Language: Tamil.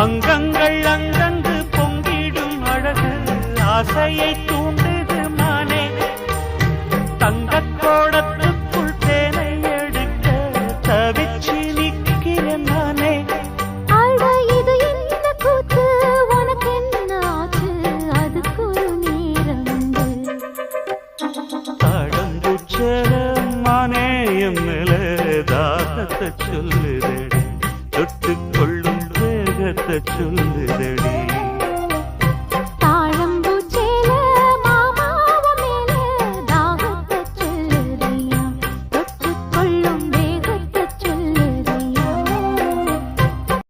அங்கங்கள் அங்கங்கு பொங்கிடும் அழகு ஆசையை தூண்டுது மானே. தங்க கோடத்துக்குள் தேனை எடுக்க தவிச்சு நிற்கிற நானே. அதுக்கு நேரம் நேரமுண்டு மேல தாகத்தை சொல்லுதடி. தொட்டுக் கொள்ளும் வேகத்தை சொல்லுதடி.